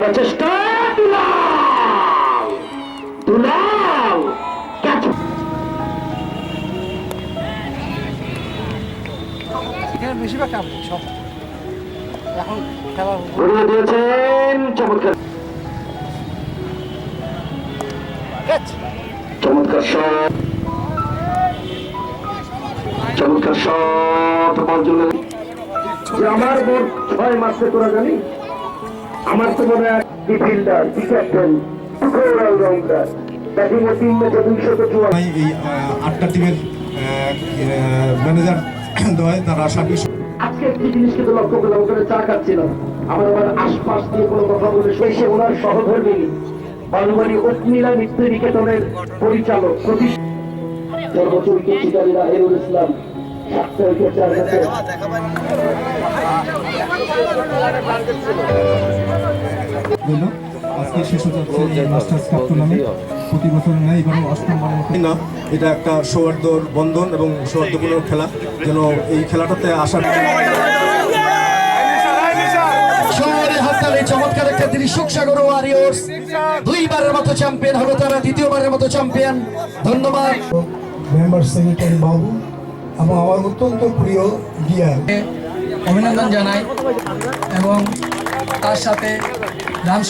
প্রচেষ্টা দুলাল। দুলাল ঘুরিয়ে দিয়েছেন চমৎকার। চমৎকার শট চমৎকার শট আমার বোন ছয় মাসে তোরা জানি আমার তো মনে হয় ডিফিল্ডার ক্যাপ্টেন অলরাউন্ডার। ব্যাটিং এ তিন ম্যাচে দুইশত চুয়ান্ন। এই এই, আটটা টিমের ম্যানেজার দয় তারা সার্ভিস আজকে একটি জিনিস কিন্তু লক্ষ্য করলাম ওখানে চা খাচ্ছিলাম আমার আবার আশপাশ দিয়ে কোনো কথা বলে সেই সে ওনার সহধর্মী বালুবাড়ি অগ্নিলা মিত্র নিকেতনের পরিচালক সর্বোচ্চ উইকেট হেরুল ইসলাম সাতটা উইকেট চার আজকে শেষ হতে যাচ্ছে এই মাস্টার্স কাপ টুর্নামেন্ট প্রতি বছর নেয় এবারও অষ্টমবারের না এটা একটা সৌহার্দ্যর বন্ধন এবং সৌহার্দ্যপূর্ণ খেলা। যেন এই খেলাটাতে আসার চমৎকার একটা ওয়ারিয়র্স দুইবারের মতো চ্যাম্পিয়ন হলো তারা দ্বিতীয়বারের মতো চ্যাম্পিয়ন ধন্যবাদ। মেম্বার সেক্রেটারি বাবু এবং আমার অত্যন্ত প্রিয় ডিয়ার অভিনন্দন জানাই এবং তার সাথে Dann